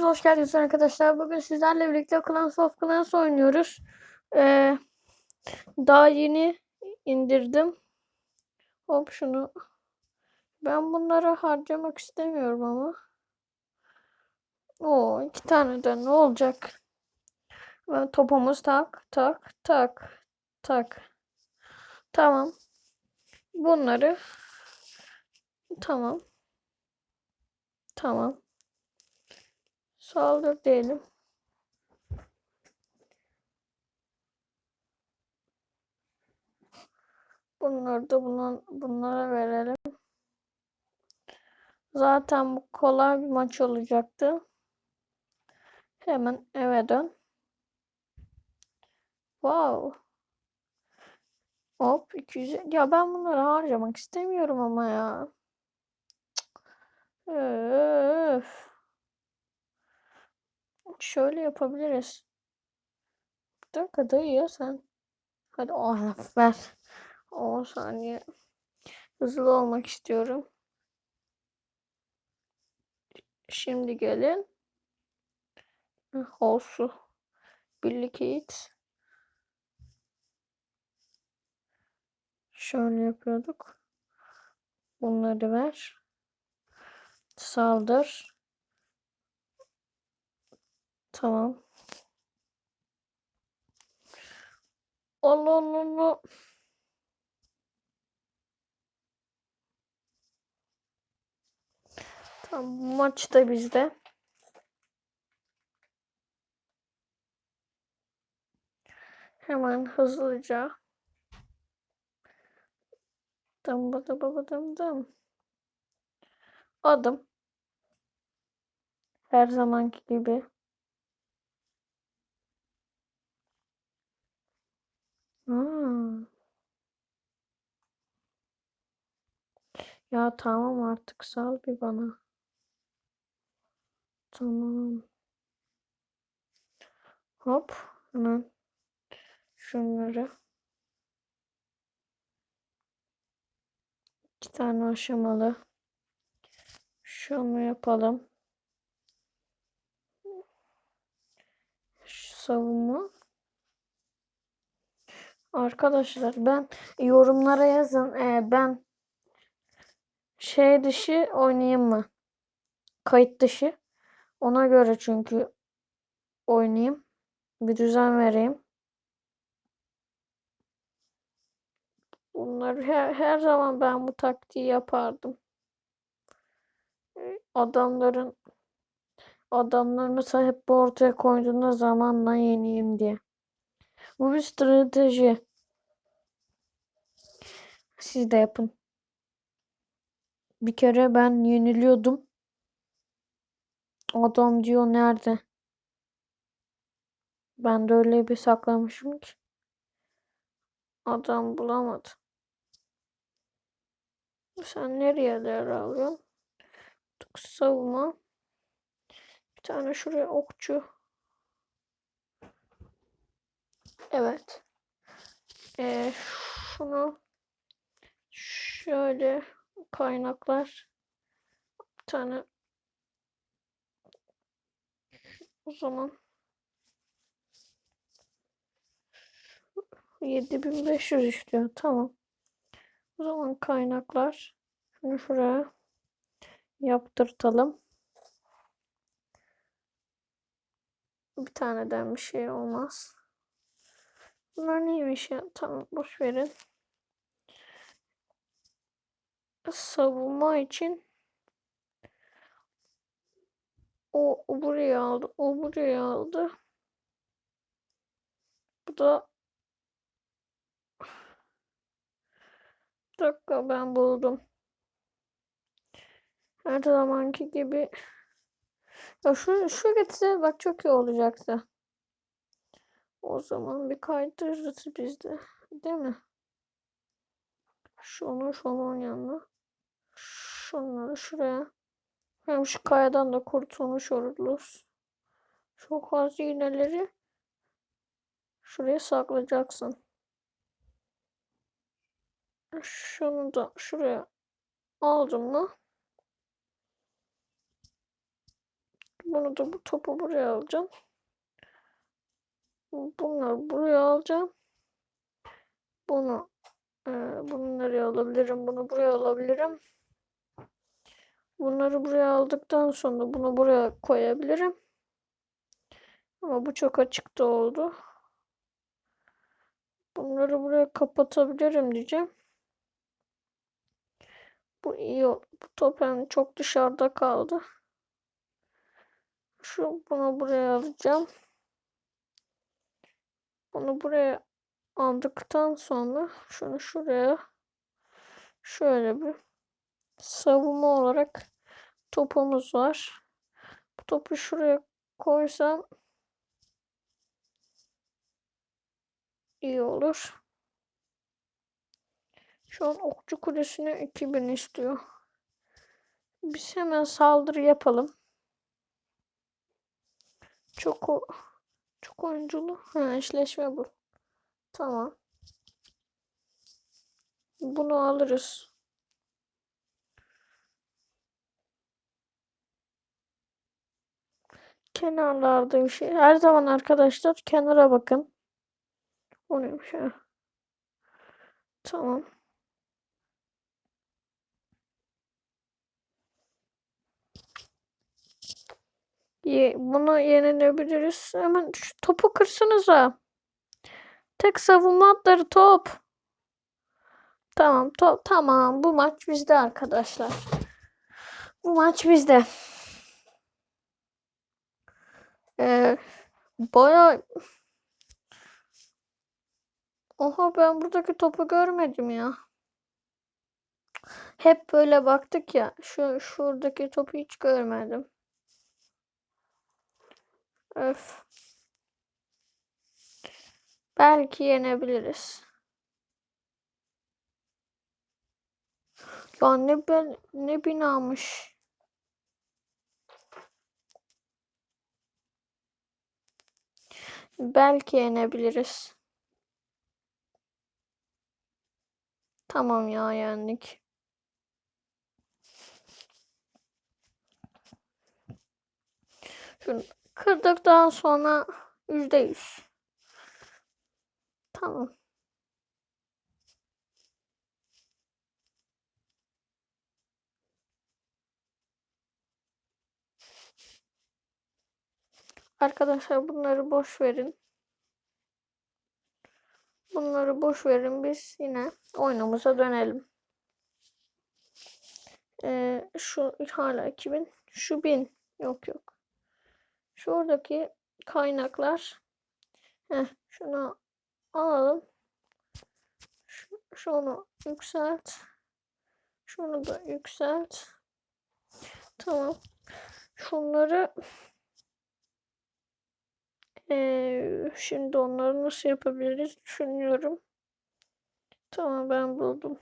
hepiniz hoş geldiniz arkadaşlar. Bugün sizlerle birlikte Clans of Clans oynuyoruz. Ee, daha yeni indirdim. Hop şunu. Ben bunları harcamak istemiyorum ama. Oo iki tane de ne olacak? Ve topumuz tak tak tak tak. Tamam. Bunları tamam. Tamam. Saldır diyelim. Bunları da buna, bunlara verelim. Zaten bu kolay bir maç olacaktı. Hemen eve dön. Wow. Hop 200. Ya ben bunları harcamak istemiyorum ama ya. Öf. Şöyle yapabiliriz. Bir dakika dayı sen. Hadi oh, ver. 10 saniye. Hızlı olmak istiyorum. Şimdi gelin. Olsu. Birlik eğit. Şöyle yapıyorduk. Bunları ver. Saldır. Tamam. Allah Allah Allah. Tamam maç da bizde. Hemen hızlıca. Dım bıdı bıdı dım dım. Adım. Her zamanki gibi. Hmm. Ya tamam artık sal bir bana. Tamam. Hop hemen şunları iki tane aşamalı. Şunu yapalım. Şu savunma. Arkadaşlar ben yorumlara yazın. Ee, ben şey dışı oynayayım mı? Kayıt dışı. Ona göre çünkü oynayayım. Bir düzen vereyim. Bunları her, her zaman ben bu taktiği yapardım. Adamların adamlar mesela hep bu ortaya koyduğunda zamanla yeneyim diye. Bu bir strateji. Siz de yapın. Bir kere ben yeniliyordum. Adam diyor nerede? Ben de öyle bir saklamışım ki. Adam bulamadı. Sen nereye değer alıyorsun? Savunma. Bir tane şuraya okçu. Evet. Ee, şunu şöyle kaynaklar bir tane o zaman 7500 istiyor. Tamam. O zaman kaynaklar şunu şuraya yaptırtalım. Bir taneden bir şey olmaz. Bunlar neymiş ya? Tamam boş verin. Savunma için o, o buraya aldı. O buraya aldı. Bu da dakika ben buldum. Her zamanki gibi ya şu şu getse bak çok iyi olacaktı. O zaman bir kaydırırız biz de. Değil mi? Şunu şunun yanına. Şunları şuraya. Hem şu kayadan da kurtulmuş oluruz. Çok az iğneleri şuraya saklayacaksın. Şunu da şuraya aldım mı? Bunu da bu topu buraya alacağım. Bunları buraya alacağım. Bunu e, bunu nereye alabilirim? Bunu buraya alabilirim. Bunları buraya aldıktan sonra bunu buraya koyabilirim. Ama bu çok açıkta oldu. Bunları buraya kapatabilirim diyeceğim. Bu iyi oldu. Bu top hem çok dışarıda kaldı. Şu bunu buraya alacağım. Bunu buraya aldıktan sonra şunu şuraya şöyle bir savunma olarak topumuz var. Bu topu şuraya koysam iyi olur. Şu an okçu kulesine 2000 istiyor. Biz hemen saldırı yapalım. Çok o çok oyunculu. Ha, eşleşme bu. Tamam. Bunu alırız. Kenarlarda bir şey. Her zaman arkadaşlar kenara bakın. O neymiş ha? Tamam. Bunu yenilebiliriz. Hemen şu topu kırsanıza. Tek savunma hatları top. Tamam, top tamam. Bu maç bizde arkadaşlar. Bu maç bizde. Ee, baya Oha ben buradaki topu görmedim ya. Hep böyle baktık ya. Şu şuradaki topu hiç görmedim. Öf. Belki yenebiliriz. Ya ne ben ne binamış. Belki yenebiliriz. Tamam ya yendik. Şunu kırdıktan sonra yüzde yüz. Tamam. Arkadaşlar bunları boş verin. Bunları boş verin. Biz yine oyunumuza dönelim. Ee, şu hala 2000. Şu 1000. Yok yok. Şuradaki kaynaklar. Heh, şunu alalım. Şu, şunu yükselt. Şunu da yükselt. Tamam. Şunları ee, şimdi onları nasıl yapabiliriz düşünüyorum. Tamam ben buldum.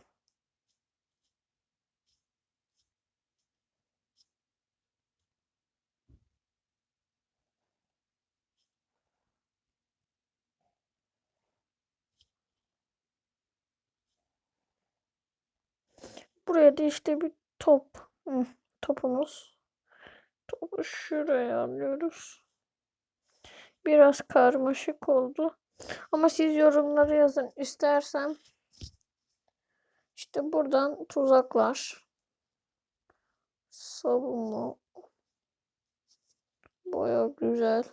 Buraya da işte bir top. Topumuz. Topu şuraya alıyoruz. Biraz karmaşık oldu. Ama siz yorumları yazın istersem. İşte buradan tuzaklar. Savunma. Baya güzel.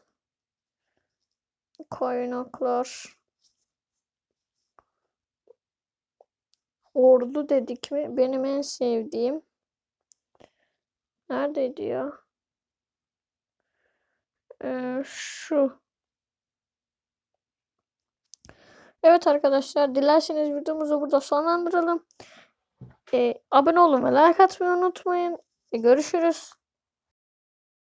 Kaynaklar. Ordu dedik mi? Benim en sevdiğim. Neredeydi ya? Ee, şu. Evet arkadaşlar dilerseniz videomuzu burada sonlandıralım. Ee, abone olun ve like atmayı unutmayın. Ee, görüşürüz.